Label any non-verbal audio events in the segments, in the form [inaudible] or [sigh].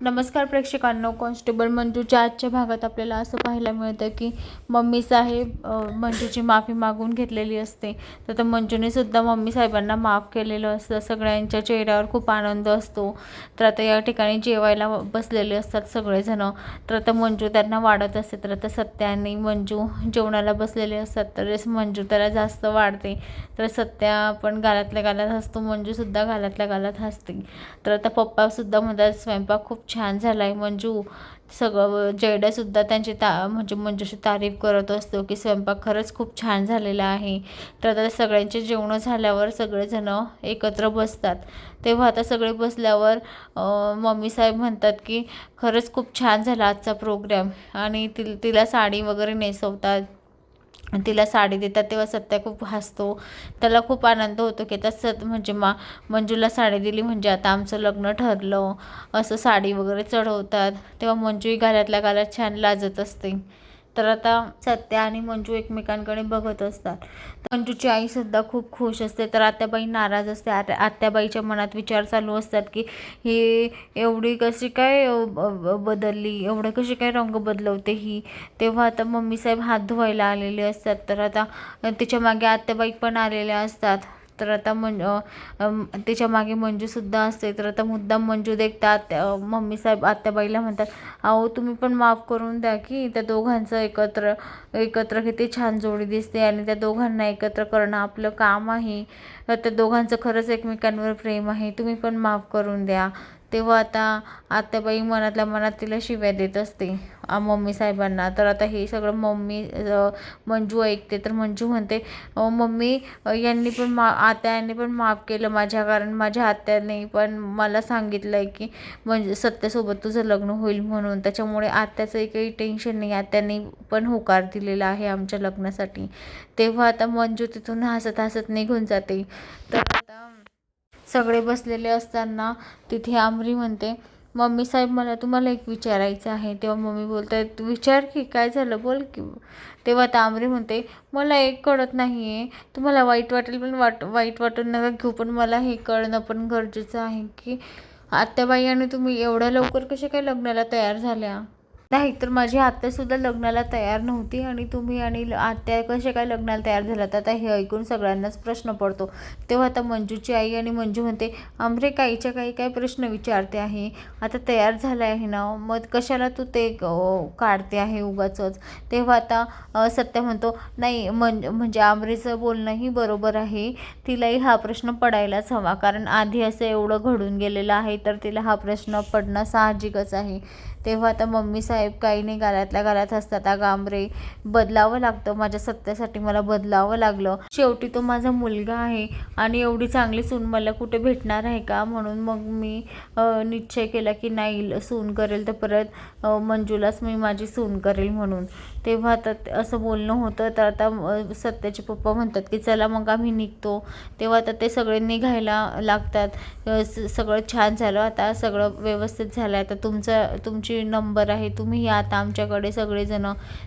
नमस्कार प्रेक्षकांनो कॉन्स्टेबल मंजूच्या आजच्या भागात आपल्याला असं पाहायला मिळतं की मम्मी साहेब मंजूची माफी मागून घेतलेली असते. तर त्या मंजूने सुद्धा मम्मी साहेबांना माफ केलेलं असतं. सगळ्यांच्या चेहऱ्यावर खूप आनंद असतो. तर आता या ठिकाणी जेवायला बसलेले असतात सगळेजण. तर आता मंजू त्यांना वाढत असते. तर आता सत्या आणि मंजू जेवणाला बसलेले असतात. तर मंजू त्याला जास्त वाढते. तर सत्या पण गालातल्या गालात हसतो. मंजूसुद्धा गालातल्या गालात हसते. तर आता पप्पासुद्धा म्हणतात स्वयंपाक खूप छान झाला आहे मंजू सगळं जयड्यासुद्धा त्यांची ता म्हणजे मंजूशी तारीफ करत असतो की स्वयंपाक खरंच खूप छान झालेला आहे. तर आता सगळ्यांचे जेवणं झाल्यावर सगळेजणं एकत्र बसतात. तेव्हा आता सगळे बसल्यावर मम्मी साहेब म्हणतात की खरंच खूप छान झाला आजचा प्रोग्राम आणि ति तिला साडी वगैरे नेसवतात. तिला साडी देतात तेव्हा सत्या खूप हसतो. त्याला खूप आनंद होतो की आता सत म्हणजे मा मंजूला साडी दिली म्हणजे आता आमचं लग्न ठरलं. असं साडी वगैरे चढवतात. तेव्हा मंजूही घालातल्या गालात छान लाजत असते. तर आता सत्या आणि मंजू एकमेकांकडे बघत असतात. मंजूची आईसुद्धा खूप खुश असते. तर आत्याबाई नाराज असते. आत्या आत्याबाईच्या मनात विचार चालू असतात की ही एवढी कशी काय ब- बदलली? एवढं कशी काय रंग बदलवते ही? तेव्हा आता मम्मी साहेब हात धुवायला आलेले असतात. तर आता तिच्यामागे आत्याबाई पण आलेल्या असतात. तर आता मंज त्याच्यामागे मंजूसुद्धा असते तर आता मुद्दाम मंजू देखतात मम्मी साहेब आत्याबाईला म्हणतात अहो तुम्ही पण माफ करून द्या की त्या दोघांचं एकत्र एकत्र किती छान जोडी दिसते आणि त्या दोघांना एकत्र करणं आपलं काम आहे. त्या दोघांचं खरंच एकमेकांवर प्रेम आहे. तुम्ही पण माफ करून द्या. तेव्हा आता आत्याबाई मनातल्या मनात तिला शिव्या देत असते. मम्मी साहेबांना. तर आता हे सगळं मम्मी मंजू ऐकते. तर मंजू म्हणते मम्मी यांनी पण मा आत्या यांनी पण माफ केलं माझ्या. कारण माझ्या आत्याने पण मला सांगितलं आहे की म्हणजे सत्यासोबत तुझं लग्न होईल म्हणून. त्याच्यामुळे आत्याचंही काही टेन्शन नाही. आत्याने पण होकार दिलेला आहे आमच्या लग्नासाठी. तेव्हा आता मंजू तिथून हसत हसत निघून जाते. तर सगळे बसलेले असताना तिथे आमरी म्हणते मम्मी साहेब मला तुम्हाला एक विचारायचं आहे. तेव्हा मम्मी बोलतात विचार की काय झालं? बोल की. तेव्हा तांबरी म्हणते मला एक कळत नाही आहे तुम्हाला वाईट वाटेल पण वाट वाईट वाटून नका घेऊ पण मला हे कळणं पण गरजेचं आहे की आत्याबाई आणि तुम्ही एवढ्या लवकर कशा काय लग्नाला तयार झाल्या? नाही तर माझी आत्यासुद्धा लग्नाला तयार नव्हती आणि तुम्ही आणि ल- आत्या कसे काय लग्नाला तयार झालात आता हे ऐकून सगळ्यांनाच प्रश्न पडतो. तेव्हा आता मंजूची आई आणि मंजू म्हणते आमरे काहीच्या काही काय प्रश्न विचारते आहे? आता तयार झाला आहे ना? मग कशाला तू ते काढते आहे उगाचंच? तेव्हा आता सत्य म्हणतो नाही म्हण म्हणजे आमरेचं बोलणंही बरोबर आहे. तिलाही हा प्रश्न पडायलाच हवा. कारण आधी असं एवढं घडून गेलेलं आहे तर तिला हा प्रश्न पडणं साहजिकच आहे. तेव्हा आता मम्मी साहेब काही नाही घरातल्या घरात असतात गांबरे बदलावं लागतं. माझ्या सत्यासाठी मला बदलावं लागलं. शेवटी तो माझा मुलगा आहे आणि एवढी चांगली सून मला कुठे भेटणार आहे का? म्हणून मग मी निश्चय केला की नाही सून करेल तर परत मंजूलाच मी माझी सून करेल म्हणून. तेव्हा आता असं बोलणं होतं तर आता सत्याचे पप्पा म्हणतात की चला मग आम्ही निघतो. तेव्हा आता ते सगळे निघायला लागतात. स- सगळं छान झालं. आता सगळं व्यवस्थित झालं आता तुमचं तुमची नंबर आहे तुम्ही या आता आमच्याकडे सगळेजण.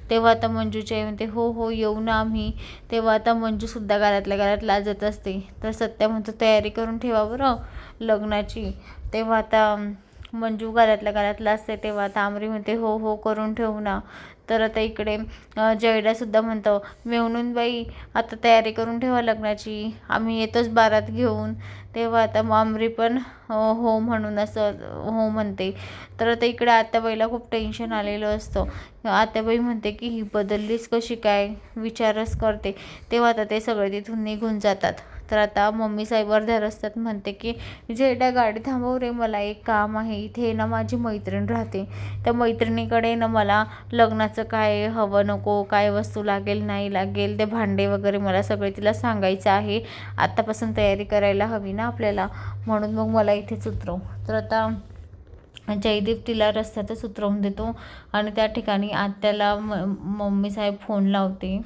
तेव्हा आता मंजूची आई म्हणते हो हो येऊ ना आम्ही. तेव्हा आता मंजूसुद्धा घरातल्या घरात लाजत असते. तर सत्या म्हणतो तयारी करून ठेवा बरं लग्नाची. तेव्हा आता मंजू घरातल्या घरातला असते तेव्हा तांबरी म्हणते हो हो करून ठेवू ना. तर आता इकडे जयडासुद्धा म्हणतो मेवणूनबाई आता तयारी करून ठेवा लग्नाची. आम्ही येतोच बारात घेऊन. तेव्हा आता मामरी पण हो म्हणून असं हो म्हणते. तर आता इकडे आत्याबाईला खूप टेन्शन आलेलं असतं. आत्याबाई म्हणते की ही बदललीच कशी काय? विचारच करते. तेव्हा आता ते सगळे तिथून निघून जातात. तर आता मम्मी साहेब अर्ध्या रस्त्यात म्हणते की जेडा गाडी थांबव रे मला एक काम आहे. इथे ना माझी मैत्रीण राहते. त्या मैत्रिणीकडे ना मला लग्नाचं काय हवं नको काय वस्तू लागेल नाही लागेल ते भांडे वगैरे मला सगळे तिला सांगायचं आहे. आत्तापासून तयारी करायला हवी ना आपल्याला. म्हणून मग मला इथेच उतरव. तर आता जयदीप तिला रस्त्यातच उतरवून देतो आणि त्या ठिकाणी आत्याला म मम्मी साहेब फोन लावते.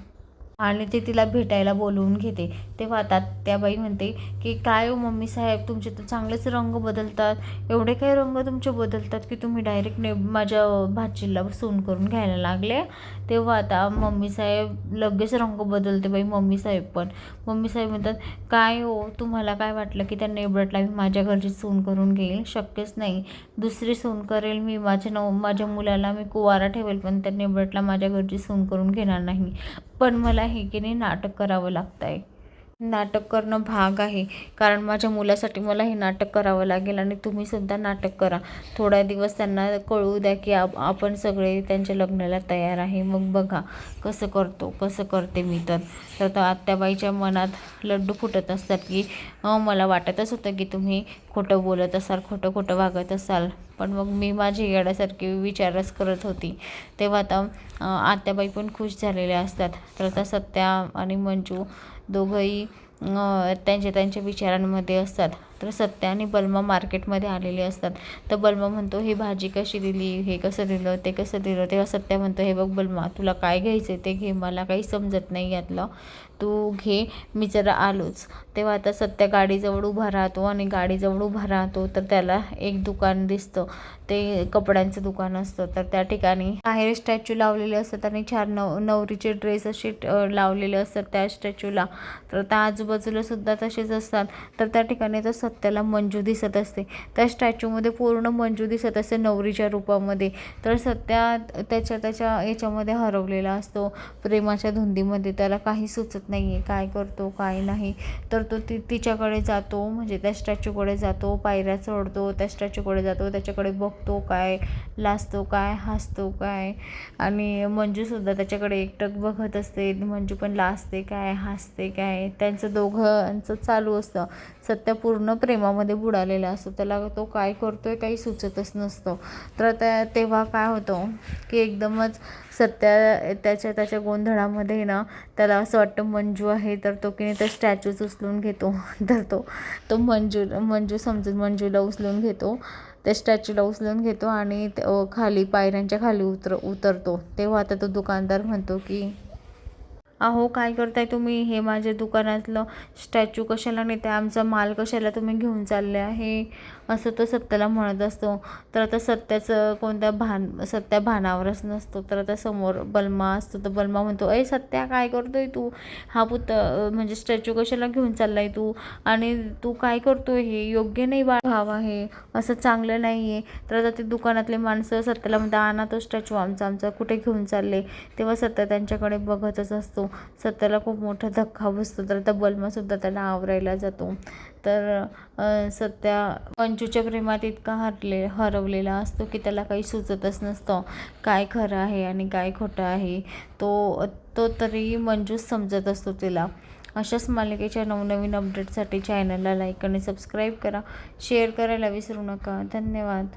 आणि ते तिला भेटायला बोलवून घेते. तेव्हा आता त्या बाई म्हणते की काय हो मम्मी साहेब तुमचे तर चांगलेच रंग बदलतात. एवढे काही रंग तुमचे बदलतात की तुम्ही डायरेक्ट ने माझ्या भाचीला सून करून घ्यायला लागले. तेव्हा आता मम्मी साहेब लगेच रंग बदलते बाई मम्मी साहेब पण. मम्मी साहेब म्हणतात काय हो तुम्हाला काय वाटलं की त्या नेबरटला मी माझ्या घरची सून करून घेईल? शक्यच नाही. दुसरी सून करेल मी माझ्या नव माझ्या मुलाला मी कुवारा ठेवेल पण त्या नेबरटला माझ्या घरची सून करून घेणार नाही. पण मला हे की नाही नाटक करावं लागतं आहे नाटक करणं भाग आहे. कारण माझ्या मुलासाठी मला हे नाटक करावं लागेल आणि तुम्हीसुद्धा नाटक करा. थोडा दिवस त्यांना कळू द्या की आप आपण सगळे त्यांच्या लग्नाला तयार आहे. मग बघा कसं करतो कसं करते मी तर. तर आत्याबाईच्या मनात लड्डू फुटत असतात की मला वाटतच होतं की तुम्ही खोटं बोलत असाल खोटं खोटं वागत असाल. पण मग मी माझी येड्यासारखी विचारच करत होती. तेव्हा आता आत्याबाई पण खुश झालेल्या असतात. तर आता सत्या आणि मंजू दोघंही त्यांच्या त्यांच्या विचारांमध्ये असतात. तर सत्या आणि बलमा मार्केटमध्ये आलेले असतात. तर बलमा म्हणतो ही भाजी कशी दिली? हे कसं दिलं? ते कसं दिलं? तेव्हा सत्या म्हणतो हे बघ बलमा तुला काय घ्यायचं ते घे. मला काही समजत नाही यातलं. तू घे. मी जरा आलोच. तेव्हा आता सत्या गाडीजवळ उभा राहतो आणि गाडीजवळ उभा राहतो तर त्याला एक दुकान दिसतं. ते कपड्यांचं दुकान असतं. तर त्या ठिकाणी बाहेर स्टॅच्यू लावलेले असतात आणि चार नव नवरीचे ड्रेस असे लावलेले असतात त्या स्टॅच्यूला. तर त्या आजूबाजूला सुद्धा तसेच असतात. तर त्या ठिकाणी तर सत्याला मंजू दिसत असते. त्या स्टॅच्यूमध्ये पूर्ण मंजू दिसत असते नवरीच्या रूपामध्ये. तर सत्या त्याच्या त्याच्या याच्यामध्ये हरवलेला असतो. प्रेमाच्या धुंदीमध्ये त्याला काही सुचत नाही आहे काय करतो काय नाही. तर तो ती तिच्याकडे जातो म्हणजे त्या स्टॅच्यूकडे जातो पायऱ्या चढतो त्या स्टॅच्यूकडे जातो त्याच्याकडे बघतो काय लाजतो काय हसतो काय. आणि मंजूसुद्धा त्याच्याकडे एकटक बघत असते. मंजू पण लाजते काय हसते काय. त्यांचं दोघांचं चालू असतं. सत्य पूर्ण प्रेमामध्ये बुडालेला असतो. त्याला तो काय करतो आहे काही सुचतच नसतं. तर त्या तेव्हा काय होतं की एकदमच सत्या त्याच्या त्याच्या गोंधळामध्ये ना त्याला असं वाटतं मंजू आहे तर तो की नाही त्या स्टॅच्यूच उचलून घेतो. [laughs] तर तो तो मंजू मंजू समजून मंजूला उचलून घेतो. त्या स्टॅच्यूला उचलून घेतो आणि खाली पायऱ्यांच्या खाली उतर उतरतो. तेव्हा आता तो दुकानदार म्हणतो की अहो काय करताय तुम्ही? हे माझ्या दुकानातलं स्टॅच्यू कशाला नेते आमचा माल कशाला तुम्ही घेऊन चालले आहे? असं तो सत्याला म्हणत असतो. तर आता सत्याचं कोणत्या भान सत्या भानावरच नसतो. तर आता समोर बलमा असतो. तर बलमा म्हणतो अय सत्या काय करतोय तू? हा पुत म्हणजे स्टॅच्यू कशाला घेऊन चाललाय तू? आणि तू काय करतोय? हे योग्य नाही बा भाव आहे. असं चांगलं नाही आहे तर आता ते दुकानातले माणसं सत्याला म्हणतात आणा तो स्टॅच्यू आमचा आमचा. कुठे घेऊन चालले? तेव्हा सत्या त्यांच्याकडे बघतच असतो. सत्याला खूप मोठा धक्का बसतो. तर आता बल्मासुद्धा त्याला आवरायला जातो. तर सध्या सत्या मंजूच्या प्रेमात इतका हरले हरवलेला असतो की त्याला काही सुचतच नसतं. काय खरं आहे आणि काय खोटं आहे? तो तो तरी मंजूच समजत असतो तिला. अशाच मालिकेच्या नवनवीन अपडेटसाठी चॅनलला लाईक आणि सबस्क्राईब करा. शेअर करायला विसरू नका. धन्यवाद.